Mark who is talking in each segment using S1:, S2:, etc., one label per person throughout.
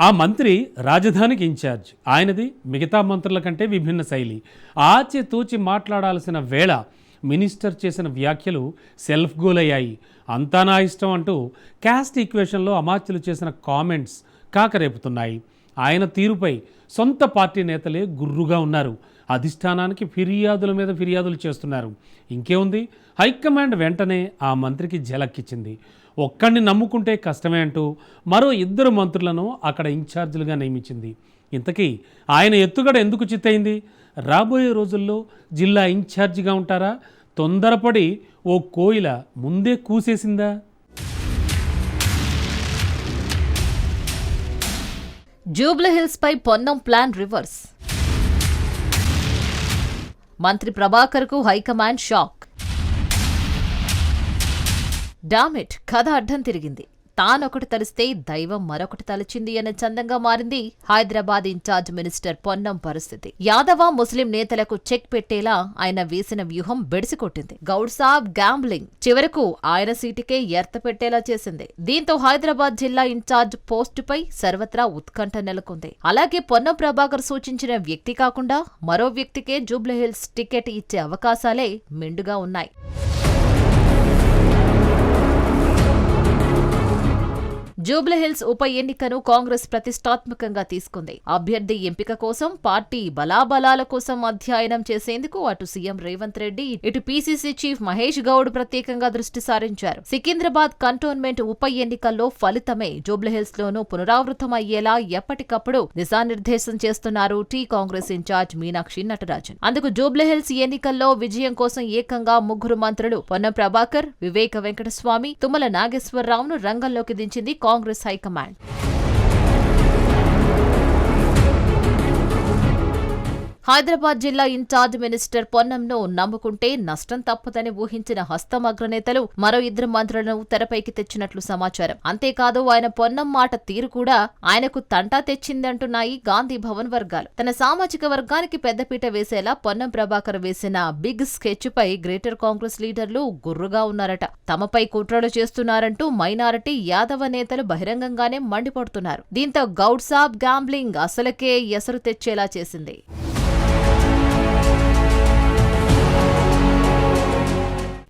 S1: ఆ మంత్రి రాజధానికి ఇన్ఛార్జ్. ఆయనది మిగతా మంత్రుల కంటే విభిన్న శైలి. ఆచితూచి మాట్లాడాల్సిన వేళ మినిస్టర్ చేసిన వ్యాఖ్యలు సెల్ఫ్ గోల్ అయ్యాయి. అంతా నా ఇష్టం అంటూ క్యాస్ట్ ఈక్వేషన్లో అమాత్యులు చేసిన కామెంట్స్ కాకరేపుతున్నాయి. ఆయన తీరుపై సొంత పార్టీ నేతలే గుర్రుగా ఉన్నారు. అధిష్టానానికి ఫిర్యాదుల మీద ఫిర్యాదులు చేస్తున్నారు. ఇంకేముంది హైకమాండ్ వెంటనే ఆ మంత్రికి జలక్కిచ్చింది ఒక్కడిని నమ్ముకుంటే కష్టమే అంటూ మరో ఇద్దరు మంత్రులను అక్కడ ఇన్ఛార్జీలుగా నియమించింది. ఇంతకీ ఆయన ఎత్తుగడ ఎందుకు చిత్తయింది రాబోయే రోజుల్లో జిల్లా ఇన్ఛార్జిగా ఉంటారా? తొందరపడి ఓ కోయిల ముందే కూసేసిందా?
S2: జూబ్లీహిల్స్ పై పొన్నం ప్లాన్ రివర్స్. మంత్రి ప్రభాకర్కు హైకమాండ్ షాక్. డామిట్ కథ అడ్డం తిరిగింది. తానొకటి తలిస్తే దైవం మరొకటి తలచింది అనే చందంగా మారింది హైదరాబాద్ ఇన్ఛార్జ్ మినిస్టర్ పొన్నం పరిస్థితి. యాదవ ముస్లిం నేతలకు చెక్ పెట్టేలా ఆయన వేసిన వ్యూహం బెడిసికొట్టింది. గౌడ్సాబ్ గ్యాంబ్లింగ్ చివరకు ఆయన సీటుకే ఎర్త పెట్టేలా చేసింది. దీంతో హైదరాబాద్ జిల్లా ఇన్ఛార్జ్ పోస్టుపై సర్వత్రా ఉత్కంఠ నెలకొంది. అలాగే పొన్నం ప్రభాకర్ సూచించిన వ్యక్తి కాకుండా మరో వ్యక్తికే జూబ్లీహిల్స్ టికెట్ ఇచ్చే అవకాశాలే మెండుగా ఉన్నాయి. జూబ్లీహిల్స్ ఉప ఎన్నికను కాంగ్రెస్ ప్రతిష్టాత్మకంగా తీసుకుంది. అభ్యర్థి ఎంపిక కోసం పార్టీ బలాబలాల కోసం అధ్యయనం చేసేందుకు అటు సీఎం రేవంత్ రెడ్డి ఇటు పీసీసీ చీఫ్ మహేష్ గౌడ్ ప్రత్యేకంగా దృష్టి సారించారు. సికింద్రాబాద్ కంటోన్మెంట్ ఉప ఎన్నికల్లో ఫలితమే జూబ్లీహిల్స్ లోనూ పునరావృతమయ్యేలా ఎప్పటికప్పుడు దిశానిర్దేశం చేస్తున్నారు T Congress incharge Meenakshi Natarajan. అందుకు జూబ్లీహిల్స్ ఎన్నికల్లో విజయం కోసం ఏకంగా ముగ్గురు మంత్రులు పొన్నం ప్రభాకర్ వివేక వెంకటస్వామి తుమ్మల నాగేశ్వరరావును రంగంలోకి దించింది కాంగ్రెస్. హైకమాండ్ హైదరాబాద్ జిల్లా ఇన్ఛార్జ్ మినిస్టర్ పొన్నంను నమ్ముకుంటే నష్టం తప్పదని ఊహించిన హస్తం అగ్రనేతలు మరో ఇద్దరు మంత్రులను తెరపైకి తెచ్చినట్లు సమాచారం. అంతేకాదు ఆయన పొన్నం మాట తీరు కూడా ఆయనకు తంటా తెచ్చిందంటున్నాయి గాంధీ భవన్ వర్గాలు. తన సామాజిక వర్గానికి పెద్దపీట వేసేలా పొన్నం ప్రభాకర్ వేసిన బిగ్ స్కెచ్ పై గ్రేటర్ కాంగ్రెస్ లీడర్లు గుర్రుగా ఉన్నారట. తమపై కుట్రలు చేస్తున్నారంటూ మైనారిటీ యాదవ నేతలు బహిరంగంగానే మండిపడుతున్నారు. దీంతో గౌడ్సాబ్ గ్యాంబ్లింగ్ అసలకే ఎసరు తెచ్చేలా చేసింది.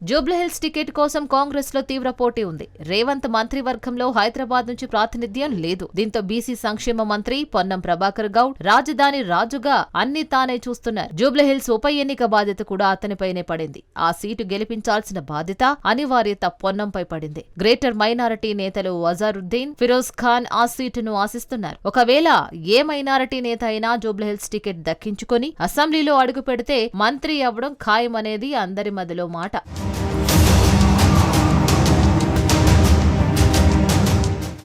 S2: జూబ్లీహిల్స్ టికెట్ కోసం కాంగ్రెస్లో తీవ్ర పోటీ ఉంది. రేవంత్ మంత్రివర్గంలో హైదరాబాద్ నుంచి ప్రాతినిధ్యం లేదు. దీంతో బీసీ సంక్షేమ మంత్రి పొన్నం ప్రభాకర్ గౌడ్ రాజధాని రాజుగా అన్ని తానే చూస్తున్నారు. జూబ్లీహిల్స్ ఉప ఎన్నిక బాధ్యత కూడా అతనిపైనే పడింది. ఆ సీటు గెలిపించాల్సిన బాధ్యత అనివార్యత పొన్నంపై పడింది. గ్రేటర్ మైనారిటీ నేతలు వజారుద్దీన్ ఫిరోజ్ ఖాన్ ఆ సీటును ఆశిస్తున్నారు. ఒకవేళ ఏ మైనారిటీ నేత అయినా జూబ్లీహిల్స్ టికెట్ దక్కించుకొని అసెంబ్లీలో అడుగు పెడితే మంత్రి అవ్వడం ఖాయమనేది అందరి మధ్యలో మాట.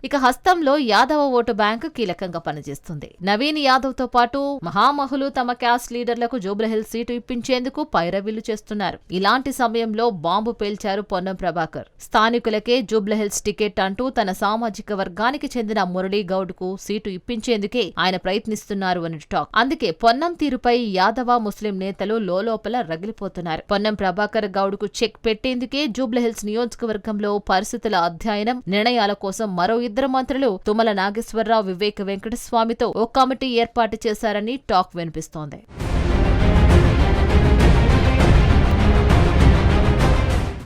S2: ఇక హస్తంలో యాదవ ఓటు బ్యాంకు కీలకంగా పనిచేస్తుంది. నవీన్ యాదవ్తో పాటు మహామహులు తమ క్యాస్ట్ లీడర్లకు జూబ్లహిల్ సీటు ఇప్పించేందుకు పైరవీలు చేస్తున్నారు. ఇలాంటి సమయంలో బాంబు పేల్చారు పొన్నం ప్రభాకర్. స్థానికులకే జూబ్లహిల్స్ టికెట్ అంటూ తన సామాజిక వర్గానికి చెందిన మురళీ గౌడ్కు సీటు ఇప్పించేందుకే ఆయన ప్రయత్నిస్తున్నారు అని టాక్. అందుకే పొన్నం తీరుపై యాదవ ముస్లిం నేతలు లోలోపల రగిలిపోతున్నారు. పొన్నం ప్రభాకర్ గౌడ్కు చెక్ పెట్టేందుకే జూబ్లహిల్స్ నియోజకవర్గంలో పరిస్థితుల అధ్యయనం నిర్ణయాల కోసం మరో ఇద్దరు మంత్రులు తుమ్మల నాగేశ్వరరావు వివేక వెంకటస్వామితో ఓ కమిటీ ఏర్పాటు చేశారని టాక్ వినిపిస్తోంది.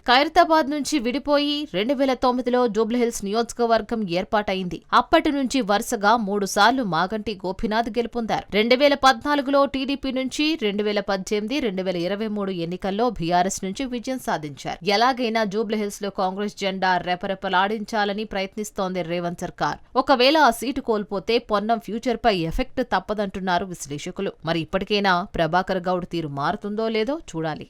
S2: ఖైరతాబాద్ నుంచి విడిపోయి రెండు వేల తొమ్మిదిలో జూబ్లీహిల్స్ నియోజకవర్గం ఏర్పాటైంది. అప్పటి నుంచి వరుసగా మూడు సార్లు మాగంటి గోపినాథ్ గెలుపొందారు. రెండు వేల పద్నాలుగులో టీడీపీ నుంచి రెండు వేల పద్దెనిమిది రెండు వేల ఇరవై మూడు ఎన్నికల్లో బీఆర్ఎస్ నుంచి విజయం సాధించారు. ఎలాగైనా జూబ్లీహిల్స్లో కాంగ్రెస్ జెండా రెపరెపలాడించాలని ప్రయత్నిస్తోంది రేవంత్ సర్కార్. ఒకవేళ ఆ సీటు కోల్పోతే పొన్నం ఫ్యూచర్ పై ఎఫెక్ట్ తప్పదంటున్నారు విశ్లేషకులు. మరి ఇప్పటికైనా ప్రభాకర్ గౌడ్ తీరు మారుతుందో లేదో చూడాలి.